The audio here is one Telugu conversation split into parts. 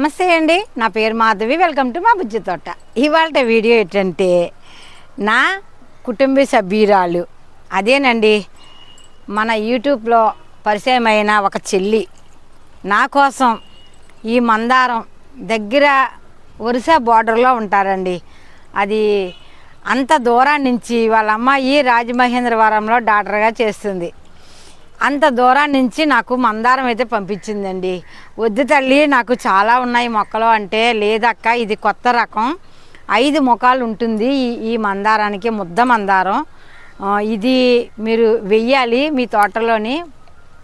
నమస్తే అండి. నా పేరు మాధవి. వెల్కమ్ టు మా బుజ్జి తోట. ఇవాళ వీడియో ఏంటంటే నా కుటుంబ సభ్యురాలు. అదేనండి మన యూట్యూబ్లో పరిచయమైన ఒక చెల్లి. నా కోసం ఈ మందారం దగ్గర ఒరిసా బార్డర్లో ఉంటారండి. అది అంత దూరం నుంచి వాళ్ళ అమ్మాయి రాజమహేంద్రవరంలో డాక్టర్గా చేస్తుంది. అంత దూరం నుంచి నాకు మందారం అయితే పంపించిందండి. వద్దు తల్లి నాకు చాలా ఉన్నాయి మొక్కలు అంటే లేదక్క ఇది కొత్త రకం. ఐదు ముఖాలు ఉంటుంది ఈ ఈ మందారానికి ముద్ద మందారం. ఇది మీరు వెయ్యాలి మీ తోటలోని.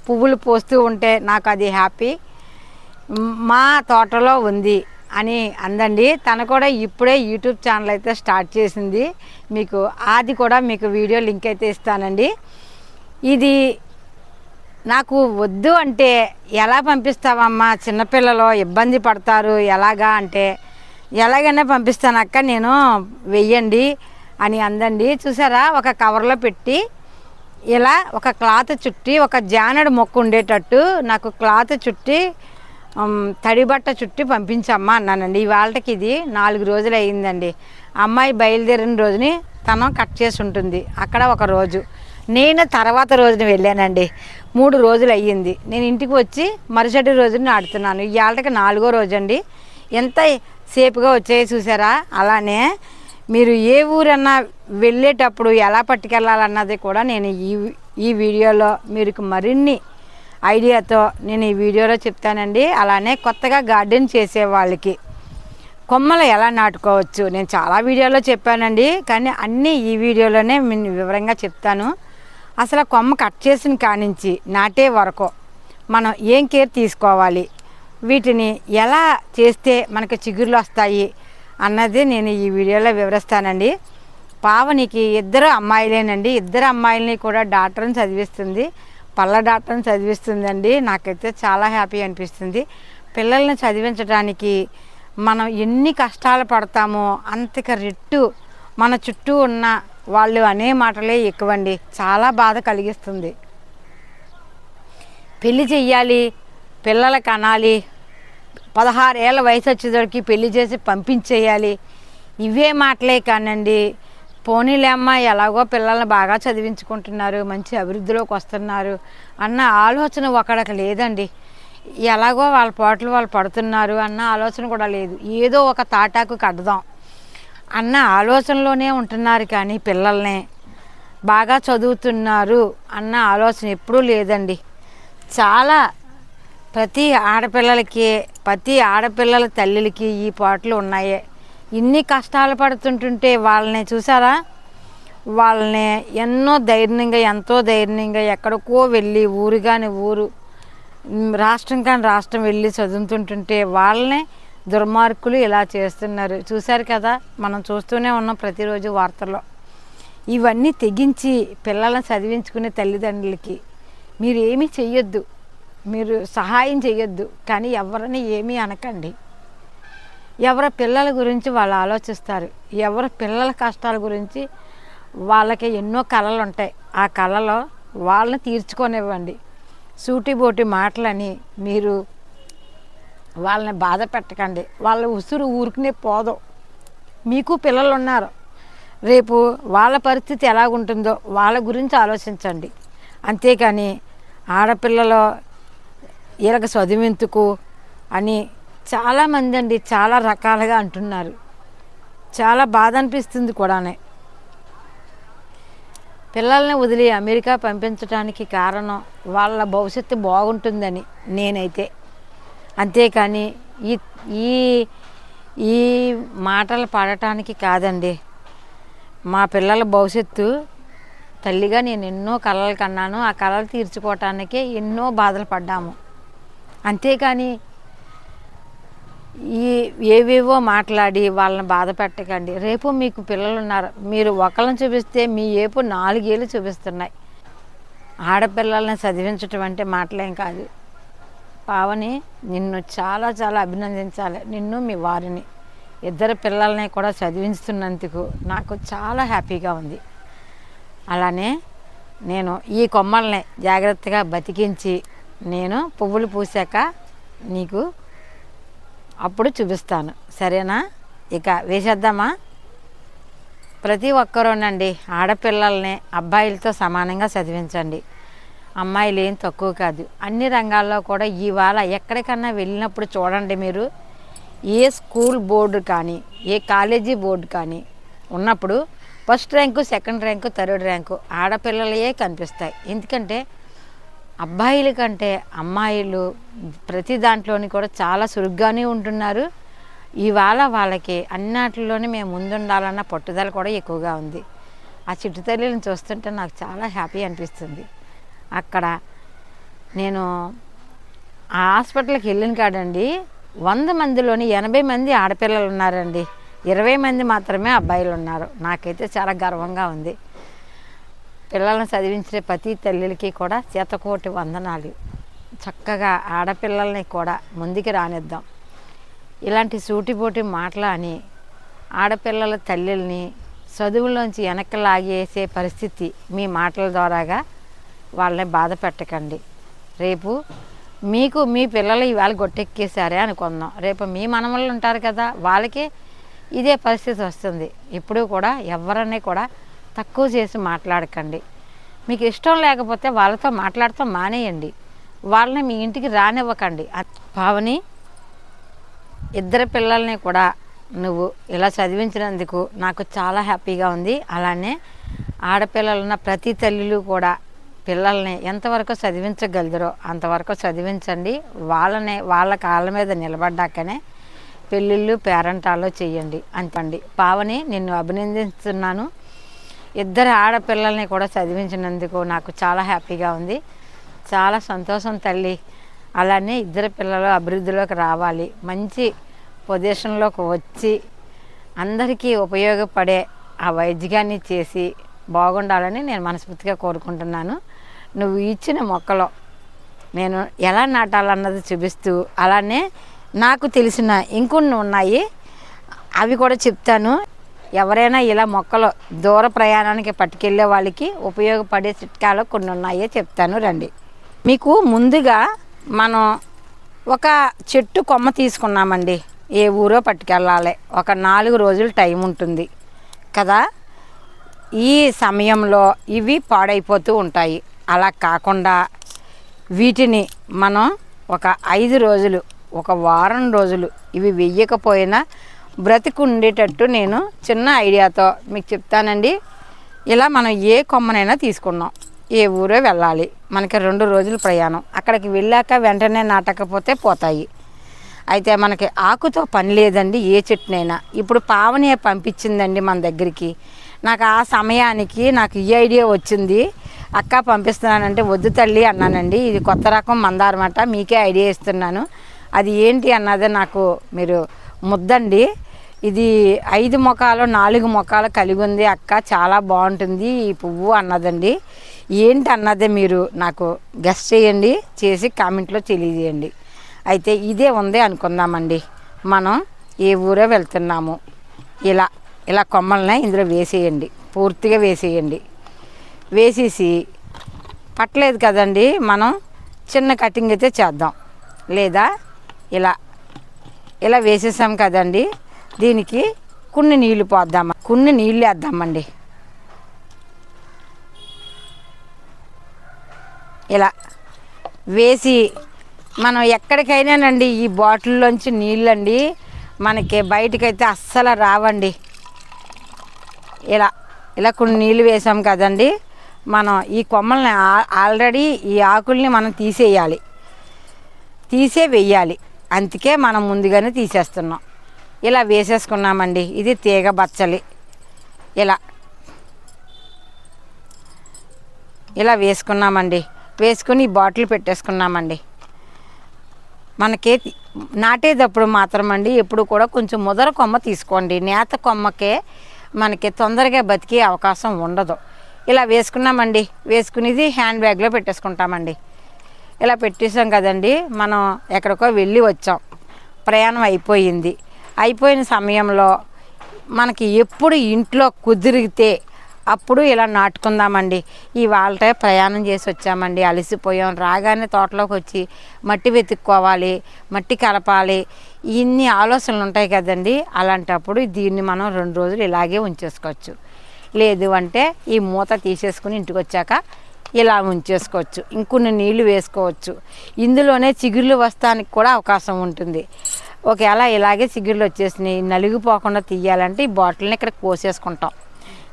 పువ్వులు పోస్తూ ఉంటే నాకు అది హ్యాపీ. మా తోటలో ఉంది అని అందండి. తను కూడా ఇప్పుడే యూట్యూబ్ ఛానల్ అయితే స్టార్ట్ చేసింది. మీకు అది కూడా మీకు వీడియో లింక్ అయితే ఇస్తానండి. ఇది నాకు వద్దు అంటే ఎలా పంపిస్తావమ్మా? చిన్నపిల్లలు ఇబ్బంది పడతారు. ఎలాగా అంటే ఎలాగైనా పంపిస్తానక్క నేను వెయ్యండి అని అందండి. చూసారా? ఒక కవర్లో పెట్టి ఇలా ఒక క్లాత్ చుట్టి ఒక జానడు మొక్క ఉండేటట్టు నాకు క్లాత్ చుట్టి తడిబట్ట చుట్టి పంపించమ్మా అన్నానండి. ఇవాళకి ఇది నాలుగు రోజులు అయ్యిందండి అమ్మాయి బయలుదేరిన రోజుని తను కట్ చేసి ఉంటుంది. అక్కడ ఒక రోజు. నేను తర్వాత రోజున వెళ్ళానండి. మూడు రోజులు అయ్యింది. నేను ఇంటికి వచ్చి మరుసటి రోజున నాటుతున్నాను ఇవాళకి నాలుగో రోజు అండి ఎంత సేపుగా వచ్చాయి చూసారా? అలానే మీరు ఏ ఊరన్నా వెళ్ళేటప్పుడు ఎలా పట్టుకెళ్ళాలన్నది కూడా నేను ఈ ఈ వీడియోలో మీకు మరిన్ని ఐడియాతో నేను ఈ వీడియోలో చెప్తానండి. అలానే కొత్తగా గార్డెన్ చేసే వాళ్ళకి కొమ్మలు ఎలా నాటుకోవచ్చు? నేను చాలా వీడియోలో చెప్పానండి. కానీ అన్నీ ఈ వీడియోలోనే వివరంగా చెప్తాను. అసలు ఆ కొమ్మ కట్ చేసిన కానించి నాటే వరకు మనం ఏం కేర్ తీసుకోవాలి? వీటిని ఎలా చేస్తే మనకు చిగుర్లు వస్తాయి? అన్నది నేను ఈ వీడియోలో వివరిస్తానండి. పావనికి ఇద్దరు అమ్మాయిలేనండి. ఇద్దరు అమ్మాయిలని కూడా డాక్టర్ని చదివిస్తుంది. పళ్ళ డాక్టర్ని చదివిస్తుందండి. నాకైతే చాలా హ్యాపీ అనిపిస్తుంది. పిల్లల్ని చదివించడానికి మనం ఎన్ని కష్టాలు పడతామో అంతక రెట్టు మన చుట్టూ ఉన్న వాళ్ళు అనే మాటలే ఎక్కువండి. చాలా బాధ కలిగిస్తుంది. పెళ్ళి చెయ్యాలి పిల్లల కనాలి పదహారు ఏళ్ళ వయసు వచ్చేసరికి పెళ్ళి చేసి పంపించేయాలి. ఇవే మాటలే కానండి. పోనీలేమ్మ ఎలాగో పిల్లల్ని బాగా చదివించుకుంటున్నారు మంచి అభివృద్ధిలోకి వస్తున్నారు అన్న ఆలోచన ఒకడికి లేదండి. ఎలాగో వాళ్ళ పాటలు వాళ్ళు పడుతున్నారు అన్న ఆలోచన కూడా లేదు. ఏదో ఒక తాటాకు కడదాం. అన్న ఆలోచనలోనే ఉంటున్నారు కానీ పిల్లల్ని. బాగా చదువుతున్నారు అన్న ఆలోచన ఎప్పుడూ లేదండి. చాలా ప్రతి ఆడపిల్లలకి ప్రతి ఆడపిల్లల తల్లిలకి ఈ పాటలు ఉన్నాయి. ఇన్ని కష్టాలు పడుతుంటుంటే వాళ్ళని చూసారా? వాళ్ళని ఎన్నో ధైర్యంగా ఎంతో ధైర్యంగా ఎక్కడికో వెళ్ళి ఊరు కాని ఊరు రాష్ట్రం కాని రాష్ట్రం వెళ్ళి చదువుతుంటుంటే వాళ్ళనే దుర్మార్గులు ఇలా చేస్తున్నారు. చూశారు కదా మనం చూస్తూనే ఉన్నాం ప్రతిరోజు వార్తల్లో. ఇవన్నీ తెగించి పిల్లల్ని చదివించుకునే తల్లిదండ్రులకి మీరు ఏమీ చెయ్యొద్దు. మీరు సహాయం చేయొద్దు కానీ ఎవరిని ఏమీ అనకండి. ఎవరి పిల్లల గురించి వాళ్ళు ఆలోచిస్తారు. ఎవరి పిల్లల కష్టాల గురించి వాళ్ళకి ఎన్నో కళలు ఉంటాయి. ఆ కళలో వాళ్ళని తీర్చుకొనివ్వండి. సూటిబోటి మాటలని మీరు వాళ్ళని బాధ పెట్టకండి. వాళ్ళ ఉసురు ఊరుకునే పోదు. మీకు పిల్లలు ఉన్నారు రేపు వాళ్ళ పరిస్థితి ఎలాగుంటుందో వాళ్ళ గురించి ఆలోచించండి. అంతేకాని ఆడపిల్లలు ఇలాగ చదివింతుకు అని చాలామంది అండి చాలా రకాలుగా అంటున్నారు. చాలా బాధ అనిపిస్తుంది కూడానే. పిల్లల్ని వదిలి అమెరికా పంపించడానికి కారణం వాళ్ళ భవిష్యత్తు బాగుంటుందని నేనైతే అంతేకాని ఈ ఈ ఈ మాటలు పడటానికి కాదండి. మా పిల్లల భవిష్యత్తు తల్లిగా నేను ఎన్నో కళలు కన్నాను. ఆ కళలు తీర్చుకోవటానికే ఎన్నో బాధలు పడ్డాము. అంతేకాని ఈ ఏవేవో మాట్లాడి వాళ్ళని బాధ పెట్టకండి. రేపు మీకు పిల్లలు ఉన్నారు. మీరు ఒకళ్ళని చూపిస్తే మీ ఏపు నాలుగేళ్ళు చూపిస్తున్నాయి. ఆడపిల్లల్ని చదివించటం అంటే మాటలేం కాదు. పావని నిన్ను చాలా చాలా అభినందించాలి. నిన్ను మీ వారిని ఇద్దరు పిల్లల్ని కూడా చదివిస్తున్నందుకు నాకు చాలా హ్యాపీగా ఉంది. అలానే నేను ఈ కొమ్మల్ని జాగ్రత్తగా బతికించి నేను పువ్వులు పూసాక నీకు అప్పుడు చూపిస్తాను. సరేనా? ఇక వేసేద్దామా? ప్రతి ఒక్కరూనండి ఆడపిల్లల్ని అబ్బాయిలతో సమానంగా చదివించండి. అమ్మాయిలు ఏం తక్కువ కాదు. అన్ని రంగాల్లో కూడా ఇవాళ ఎక్కడికన్నా వెళ్ళినప్పుడు చూడండి మీరు ఏ స్కూల్ బోర్డు కానీ ఏ కాలేజీ బోర్డు కానీ ఉన్నప్పుడు first rank second rank third rank ఆడపిల్లలే కనిపిస్తాయి. ఎందుకంటే అబ్బాయిల కంటే అమ్మాయిలు ప్రతి దాంట్లోని కూడా చాలా సురుగ్గానే ఉంటున్నారు. ఇవాళ వాళ్ళకి అన్నిటిలోనే మేము ముందుండాలన్న పట్టుదల కూడా ఎక్కువగా ఉంది. ఆ చిట్టు తల్లిని చూస్తుంటే నాకు చాలా హ్యాపీ అనిపిస్తుంది. అక్కడ. నేను ఆ హాస్పిటల్కి వెళ్ళిన కాడండి వంద మందిలోని ఎనభై మంది ఆడపిల్లలు ఉన్నారండి. ఇరవై మంది మాత్రమే అబ్బాయిలు ఉన్నారు. నాకైతే చాలా గర్వంగా ఉంది. పిల్లల్ని చదివించే ప్రతి తల్లికి కూడా చేతకోటి వందనాలు. చక్కగా ఆడపిల్లల్ని కూడా ముందుకు రానిద్దాం. ఇలాంటి సూటిపోటి మాటలు అని ఆడపిల్లల తల్లిల్ని చదువులోంచి వెనక్కి లాగేసే పరిస్థితి మీ మాటల ద్వారాగా వాళ్ళని బాధ పెట్టకండి. రేపు మీకు మీ పిల్లలు ఇవాళ గొట్టెక్కేసారే అనుకుందాం. రేపు మీ మనవళ్ళు ఉంటారు కదా వాళ్ళకి ఇదే పరిస్థితి వస్తుంది. ఇప్పుడు కూడా ఎవరన్నీ కూడా తక్కువ చేసి మాట్లాడకండి. మీకు ఇష్టం లేకపోతే వాళ్ళతో మాట్లాడటం మానేయండి. వాళ్ళని మీ ఇంటికి రానివ్వకండి. భావని పావని ఇద్దరు పిల్లల్ని కూడా నువ్వు ఇలా చదివించినందుకు నాకు చాలా హ్యాపీగా ఉంది. అలానే ఆడపిల్లలున్న ప్రతి తల్లిలు కూడా పిల్లల్ని ఎంతవరకు చదివించగలరో అంతవరకు చదివించండి. వాళ్ళని వాళ్ళ కాళ్ళ మీద నిలబడ్డాకనే పెళ్ళిళ్ళు పేరంటాలు చేయండి అంతండి పావని నిన్ను అభినందిస్తున్నాను. ఇద్దరు ఆడపిల్లల్ని కూడా చదివించినందుకు నాకు చాలా హ్యాపీగా ఉంది. చాలా సంతోషం తల్లి. అలానే ఇద్దరు పిల్లలు అభివృద్ధిలోకి రావాలి. మంచి పొజిషన్లోకి వచ్చి అందరికీ ఉపయోగపడే ఆ వైద్యాన్ని చేసి బాగుండాలని నేను మనస్ఫూర్తిగా కోరుకుంటున్నాను. నువ్వు ఇచ్చిన మొక్కలో నేను ఎలా నాటాలన్నది చూపిస్తూ అలానే నాకు తెలిసిన ఇంకొన్ని ఉన్నాయి. అవి కూడా చెప్తాను. ఎవరైనా ఇలా మొక్కలు దూర ప్రయాణానికి పట్టుకెళ్ళే వాళ్ళకి ఉపయోగపడే చిట్కాలు కొన్ని ఉన్నాయో చెప్తాను. రండి. మీకు ముందుగా మనం ఒక చెట్టు కొమ్మ తీసుకున్నామండి. ఏ ఊరో పట్టుకెళ్ళాలి. ఒక నాలుగు రోజులు టైం ఉంటుంది కదా? ఈ సమయంలో ఇవి పాడైపోతూ ఉంటాయి. అలా కాకుండా వీటిని మనం ఒక ఐదు రోజులు ఒక వారం రోజులు ఇవి వెయ్యకపోయినా బ్రతికుండేటట్టు నేను చిన్న ఐడియాతో మీకు చెప్తానండి. ఇలా మనం ఏ కొమ్మనైనా తీసుకున్నాం ఏ ఊరే వెళ్ళాలి. మనకి రెండు రోజులు ప్రయాణం. అక్కడికి వెళ్ళాక వెంటనే నాటకపోతే పోతాయి. అయితే మనకి ఆకుతో పని లేదండి ఏ చెట్టునైనా. ఇప్పుడు పావనే పంపించిందండి మన దగ్గరికి. నాకు ఆ సమయానికి నాకు ఈ ఐడియా వచ్చింది. అక్క పంపిస్తున్నానంటే వద్దు తల్లి అన్నానండి. ఇది కొత్త రకం మందారమాట మీకే ఐడియా ఇస్తున్నాను. అది ఏంటి అన్నది నాకు మీరు ముద్దండి. ఇది ఐదు మొఖాలు నాలుగు మొఖాలు కలిగి ఉంది అక్క. చాలా బాగుంటుంది ఈ పువ్వు అన్నదండి. ఏంటి అన్నదే మీరు నాకు గెస్ట్ చేయండి చేసి కామెంట్లో తెలియజేయండి. అయితే ఇదే ఉంది అనుకుందామండి. మనం ఏ ఊరో వెళ్తున్నాము? ఇలా. ఇలా కొమ్మల్ని ఇందులో వేసేయండి. పూర్తిగా వేసేయండి. వేసేసి పట్టలేదు కదండి మనం చిన్న కటింగ్ అయితే చేద్దాం. లేదా ఇలా ఇలా వేసేసాం కదండి దీనికి కొన్ని నీళ్ళు పోద్దాం కొన్ని నీళ్ళు వేద్దామండి. ఇలా వేసి మనం ఎక్కడికైనానండి ఈ బాటిల్లోంచి నీళ్ళండి మనకి బయటకైతే అస్సలు రావండి. ఇలా ఇలా కొన్ని నీళ్ళు వేసాం కదండి. మనం ఈ కొమ్మల్ని ఆల్రెడీ ఈ ఆకుల్ని మనం తీసేయాలి. తీసే వెయ్యాలి. అందుకే మనం ముందుగానే తీసేస్తున్నాం. ఇలా వేసేసుకున్నామండి. ఇది తీగ బచ్చలి. ఇలా. ఇలా వేసుకున్నామండి. వేసుకుని ఈ బాటిల్ పెట్టేసుకున్నామండి. మనకి నాటేటప్పుడు మాత్రం అండి ఎప్పుడు కూడా కొంచెం ముదర కొమ్మ తీసుకోండి. నేత కొమ్మకే మనకి తొందరగా బతికే అవకాశం ఉండదు. ఇలా వేసుకున్నామండి. వేసుకునేది హ్యాండ్ బ్యాగ్లో పెట్టేసుకుంటామండి. ఇలా పెట్టేసాం కదండి. మనం ఎక్కడికో వెళ్ళి వచ్చాం. ప్రయాణం అయిపోయింది. అయిపోయిన సమయంలో మనకి ఎప్పుడు ఇంట్లో కుదిరితే అప్పుడు ఇలా నాటుకుందామండి. ఇవాళ ప్రయాణం చేసి వచ్చామండి. అలసిపోయాం. రాగానే తోటలోకి వచ్చి మట్టి వెతుక్కోవాలి మట్టి కలపాలి. ఇన్ని ఆలోచనలు ఉంటాయి కదండి. అలాంటప్పుడు దీన్ని మనం రెండు రోజులు ఇలాగే ఉంచేసుకోవచ్చు. లేదు అంటే ఈ మూత తీసేసుకుని ఇంటికి వచ్చాక ఇలా ఉంచేసుకోవచ్చు. ఇంకొన్ని నీళ్ళు వేసుకోవచ్చు. ఇందులోనే చిగుళ్ళు వస్తానికి కూడా అవకాశం ఉంటుంది. ఒకవేళ ఇలాగే చిగుళ్ళు వచ్చేసినాయి నలిగిపోకుండా తీయాలంటే ఈ బాటిల్ని ఇక్కడ కోసేసుకుంటాం.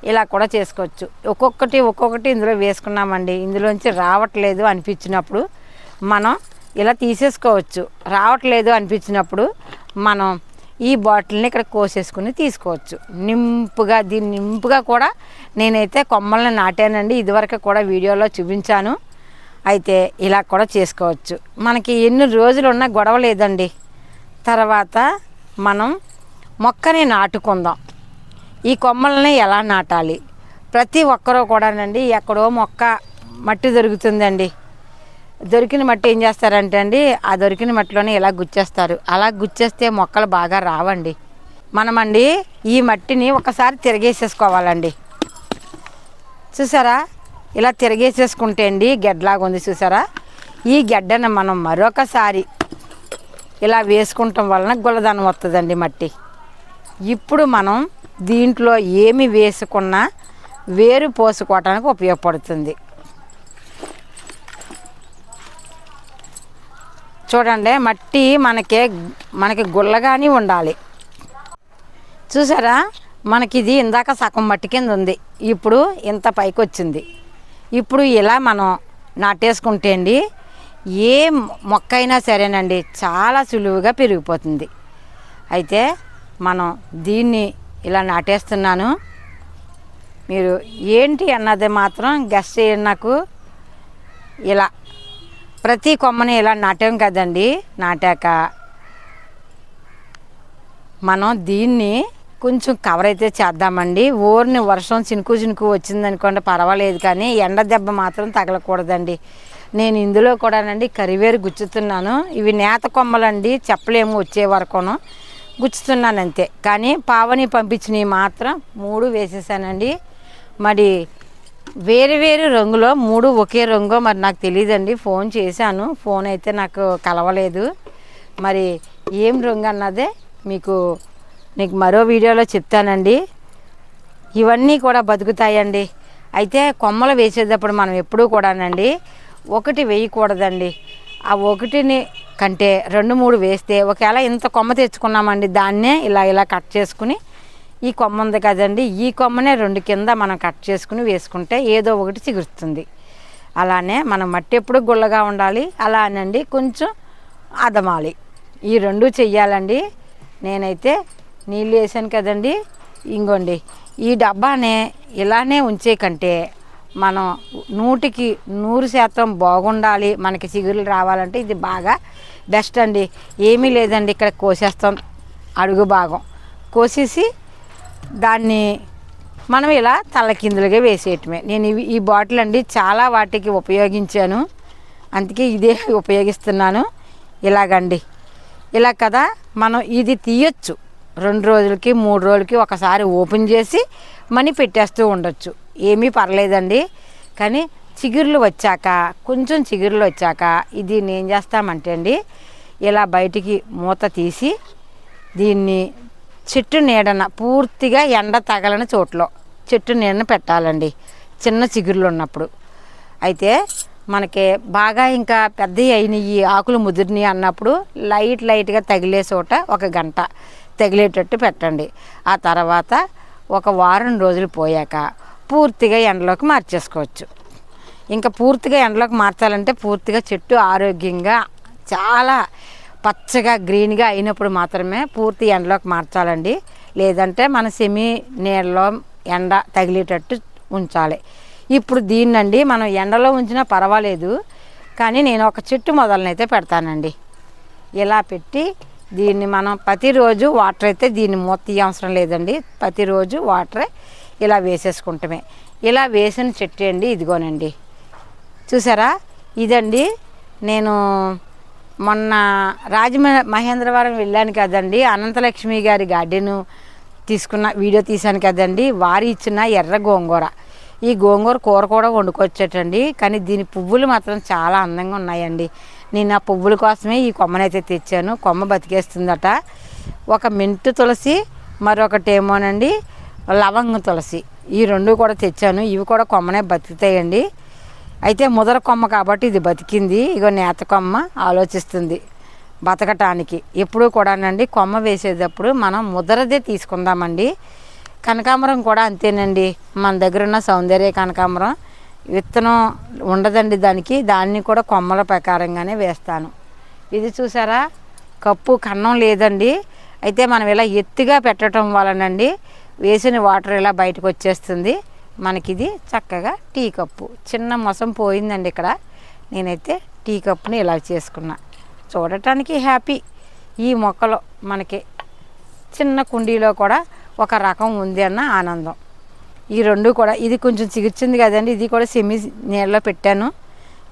ఇలా కూడా చేసుకోవచ్చు. ఒక్కొక్కటి ఒక్కొక్కటి ఇందులో వేసుకున్నామండి. ఇందులోంచి రావట్లేదు అనిపించినప్పుడు మనం ఇలా తీసేసుకోవచ్చు. రావట్లేదు అనిపించినప్పుడు మనం ఈ బాటిల్ని ఇక్కడ కోసేసుకుని తీసుకోవచ్చు. నింపుగా దీన్ని నింపుగా కూడా నేనైతే కొమ్మల్ని నాటానండి. ఇదివరకు కూడా వీడియోలో చూపించాను. అయితే ఇలా కూడా చేసుకోవచ్చు. మనకి ఎన్ని రోజులు ఉన్నా గొడవ లేదండి. తర్వాత మనం మొక్కని నాటుకుందాం. ఈ కొమ్మల్ని ఎలా నాటాలి? ప్రతి ఒక్కరూ కూడానండి ఎక్కడో మొక్క మట్టి దొరుకుతుందండి. దొరికిన మట్టి ఏం చేస్తారంటే అండి ఆ దొరికిన మట్టిలోనే ఇలా గుచ్చేస్తారు. అలా గుచ్చేస్తే మొక్కలు బాగా రావండి. మనమండి ఈ మట్టిని ఒకసారి తిరగేసేసుకోవాలండి. చూసారా? ఇలా తిరగేసేసుకుంటే అండి గెడ్లాగా ఉంది చూసారా? ఈ గెడ్డను మనం మరొకసారి ఇలా వేసుకుంటాం వలన గుల్లదనం వస్తుందండి మట్టి. ఇప్పుడు మనం దీంట్లో ఏమి వేసుకున్నా వేరు పోసుకోవటానికి ఉపయోగపడుతుంది. చూడండి మట్టి మనకి మనకి గుల్లగానే ఉండాలి. చూసారా? మనకి ఇది ఇందాక సగం మట్టి కింద ఉంది. ఇప్పుడు ఇంత పైకి వచ్చింది. ఇప్పుడు ఇలా మనం నాటేసుకుంటే అండి ఏ మొక్క అయినా సరేనండి చాలా సులువుగా పెరిగిపోతుంది. అయితే మనం దీన్ని ఇలా నాటేస్తున్నాను. మీరు ఏంటి అన్నది మాత్రం గెస్ట్ చేయండి నాకు. ఇలా ప్రతి కొమ్మని ఇలా నాటాం కదండి. నాటాక మనం దీన్ని కొంచెం కవర్ అయితే చేద్దామండి. ఊరిని వర్షం చినుకు చినుకు వచ్చిందనుకోండి పర్వాలేదు కానీ ఎండ దెబ్బ మాత్రం తగలకూడదండి. నేను ఇందులో కూడానండి కరివేరు గుచ్చుతున్నాను. ఇవి నేత కొమ్మలండి. చెప్పలేము వచ్చే వరకును. గుచ్చుతున్నాను అంతే కానీ పావని పంపించినవి మాత్రం మూడు వేసేసానండి. మరి వేరు వేరు రంగులో మూడు ఒకే రంగు మరి నాకు తెలియదండి ఫోన్ చేశాను. ఫోన్ అయితే నాకు కలవలేదు. మరి ఏం రంగు అన్నదే మీకు నీకు మరో వీడియోలో చెప్తానండి. ఇవన్నీ కూడా బతుకుతాయండి. అయితే కొమ్మలు వేసేటప్పుడు మనం ఎప్పుడూ కూడానండి ఒకటి వేయకూడదండి. ఆ ఒకటిని కంటే రెండు మూడు వేస్తే ఒకవేళ ఇంత కొమ్మ తెచ్చుకున్నామండి దాన్నే ఇలా ఇలా కట్ చేసుకుని ఈ కొమ్మ ఉంది కదండి ఈ కొమ్మనే రెండు కింద మనం కట్ చేసుకుని వేసుకుంటే ఏదో ఒకటి చిగురుతుంది. అలానే మనం మట్టి ఎప్పుడు గుల్లగా ఉండాలి అలానండి కొంచెం అదమాలి. ఈ రెండు చెయ్యాలండి. నేనైతే నీళ్ళు వేసాను కదండి ఇంకోండి ఈ డబ్బానే ఇలానే ఉంచే కంటే మనం నూటికి నూరు శాతం బాగుండాలి మనకి చిగురులు రావాలంటే ఇది బాగా బెస్ట్ అండి. ఏమీ లేదండి ఇక్కడ కోసేస్తాం అడుగు భాగం. కోసేసి దాన్ని మనం ఇలా తలకిందులుగా వేసేయటమే. నేను ఇవి ఈ బాటిల్ అండి చాలా వాటికి ఉపయోగించాను. అందుకే ఇదే ఉపయోగిస్తున్నాను. ఇలాగండి. ఇలా కదా మనం ఇది తీయొచ్చు. రెండు రోజులకి మూడు రోజులకి ఒకసారి ఓపెన్ చేసి మనీ పెట్టేస్తూ ఉండొచ్చు. ఏమీ పర్లేదండి. కానీ చిగుర్లు వచ్చాక కొంచెం చిగుర్లు వచ్చాక ఇది నేను చేస్తామంటే అండి ఇలా బయటికి మూత తీసి దీన్ని చెట్టు నీడన పూర్తిగా ఎండ తగలని చోట్లో చెట్టు నీడన పెట్టాలండి. చిన్న చిగుర్లు ఉన్నప్పుడు. అయితే మనకి బాగా ఇంకా పెద్ద అయినవి ఆకులు ముదిరినాయి అన్నప్పుడు లైట్ లైట్గా తగిలే చోట ఒక గంట తగిలేటట్టు పెట్టండి. ఆ తర్వాత ఒక వారం రోజులు పోయాక పూర్తిగా ఎండలోకి మార్చేసుకోవచ్చు. ఇంకా పూర్తిగా ఎండలోకి మార్చాలంటే పూర్తిగా చెట్టు ఆరోగ్యంగా చాలా పచ్చగా గ్రీన్గా అయినప్పుడు మాత్రమే పూర్తి ఎండలోకి మార్చాలండి. లేదంటే మన సెమీ నీళ్ళలో ఎండ తగిలేటట్టు ఉంచాలి. ఇప్పుడు దీన్నండి మనం ఎండలో ఉంచినా పర్వాలేదు కానీ నేను ఒక చెట్టు మొదలనైతే పెడతానండి. ఇలా పెట్టి దీన్ని మనం ప్రతిరోజు వాటర్ అయితే దీన్ని మూత అవసరం లేదండి. ప్రతిరోజు వాటరే ఇలా వేసేసుకుంటమే. ఇలా వేసిన చెట్టు అండి ఇదిగోనండి. చూసారా? ఇదండి నేను మొన్న రాజమ మహేంద్రవరం వెళ్ళాను కదండి. అనంతలక్ష్మి గారి గార్డెను తీసుకున్న వీడియో తీశాను కదండి. వారి ఇచ్చిన ఎర్ర గోంగూర. ఈ గోంగూర కూర కూడా వండుకొచ్చేటండి. కానీ దీని పువ్వులు మాత్రం చాలా అందంగా ఉన్నాయండి. నేను ఆ పువ్వుల కోసమే ఈ కొమ్మనైతే తెచ్చాను. కొమ్మ బతికేస్తుందట. ఒక మెంటు తులసి మరొకటి ఏమోనండి లవంగ తులసి. ఈ రెండు కూడా తెచ్చాను. ఇవి కూడా కొమ్మనే బతుకుతాయండి. అయితే ముదర కొమ్మ కాబట్టి ఇది బతికింది. ఇగో నేత కొమ్మ ఆలోచిస్తుంది బతకటానికి. ఎప్పుడూ కూడానండి కొమ్మ వేసేటప్పుడు మనం ముదరదే తీసుకుందామండి. కనకాంబరం కూడా అంతేనండి. మన దగ్గర ఉన్న సౌందర్య కనకాంబరం. విత్తనం ఉండదండి దానికి. దాన్ని కూడా కొమ్మల ప్రకారంగానే వేస్తాను. ఇది చూసారా? కప్పు కన్నం లేదండి. అయితే మనం ఇలా ఎత్తుగా పెట్టడం వలనండి వేసిన వాటర్ ఇలా బయటకు వచ్చేస్తుంది. మనకిది చక్కగా టీ కప్పు. చిన్న మొసం పోయిందండి ఇక్కడ. నేనైతే టీ కప్పుని ఇలా చేసుకున్నా. చూడటానికి హ్యాపీ. ఈ మొక్కలో మనకి చిన్న కుండీలో కూడా ఒక రకం ఉంది అన్న ఆనందం. ఈ రెండు కూడా ఇది కొంచెం చిగుర్చింది కదండి. ఇది కూడా సెమీ నీళ్ళలో పెట్టాను.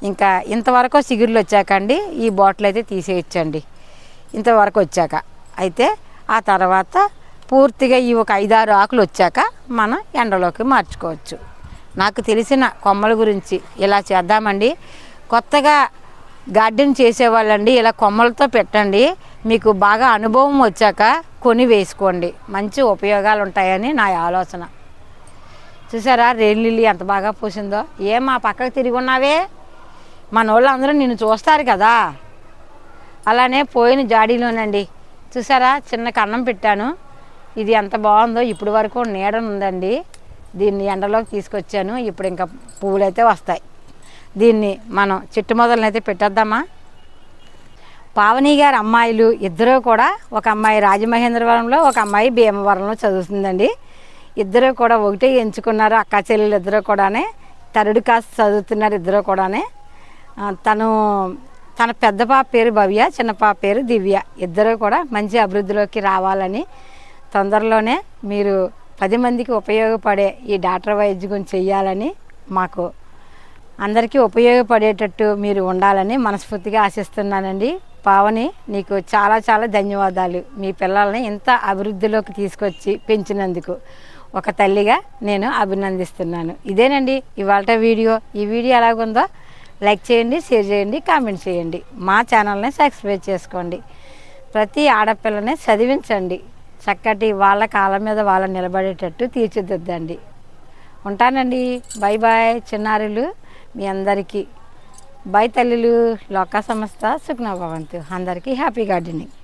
ఇంకా ఇంతవరకు సిగురులు వచ్చాక అండి ఈ బాటిల్ అయితే తీసేయచ్చండి. ఇంతవరకు వచ్చాక. అయితే ఆ తర్వాత పూర్తిగా ఈ ఒక ఐదారు ఆకులు వచ్చాక మనం ఎండలోకి మార్చుకోవచ్చు. నాకు తెలిసిన కొమ్మల గురించి ఇలా చేద్దామండి. కొత్తగా గార్డెన్ చేసేవాళ్ళండి ఇలా కొమ్మలతో పెట్టండి. మీకు బాగా అనుభవం వచ్చాక కొని వేసుకోండి. మంచి ఉపయోగాలు ఉంటాయని నా ఆలోచన. చూసారా రేణి లిల్లీ ఎంత బాగా పూసిందో? ఏం మా పక్కకు తిరిగి ఉన్నావే? మన వాళ్ళు అందరూ నిన్ను చూస్తారు కదా? అలానే పోయిన జాడీలోనండి. చూసారా చిన్న కన్నం పెట్టాను. ఇది ఎంత బాగుందో ఇప్పుడు వరకు నీడనుందండి దీన్ని ఎండలోకి తీసుకొచ్చాను. ఇప్పుడు ఇంకా పువ్వులు అయితే వస్తాయి. దీన్ని మనం చెట్టు మొదలనైతే పెట్టేద్దామా? పావని గారి అమ్మాయిలు ఇద్దరూ కూడా ఒక అమ్మాయి రాజమహేంద్రవరంలో ఒక అమ్మాయి భీమవరంలో చదువుతుందండి. ఇద్దరు కూడా ఒకటే ఎంచుకున్నారు. అక్క చెల్లెలు ఇద్దరు కూడానే. తరుడు కాస్త చదువుతున్నారు ఇద్దరు కూడానే. తను తన పెద్ద పాప పేరు భవ్య చిన్న పాప పేరు దివ్య. ఇద్దరు కూడా మంచి అభివృద్ధిలోకి రావాలని తొందరలోనే మీరు పది మందికి ఉపయోగపడే ఈ డాక్టర్ వైద్యం చెయ్యాలని మాకు అందరికీ ఉపయోగపడేటట్టు మీరు ఉండాలని మనస్ఫూర్తిగా ఆశిస్తున్నానండి. పావని నీకు చాలా చాలా ధన్యవాదాలు. మీ పిల్లల్ని ఇంత అభివృద్ధిలోకి తీసుకొచ్చి పెంచినందుకు. ఒక తల్లిగా నేను అభినందిస్తున్నాను. ఇదేనండి ఇవాళ వీడియో. ఈ వీడియో ఎలాగుందో లైక్ చేయండి షేర్ చేయండి కామెంట్ చేయండి. మా ఛానల్ని సబ్స్క్రైబ్ చేసుకోండి. ప్రతి ఆడపిల్లని చదివించండి. చక్కటి వాళ్ళ కాళ్ళ మీద వాళ్ళు నిలబడేటట్టు తీర్చిదిద్దండి. ఉంటానండి. బై బాయ్ చిన్నారులు. మీ అందరికీ. బై తల్లులు. లోక సంస్థ సుఖ్నభవంతు అందరికీ హ్యాపీ గార్డెనింగ్.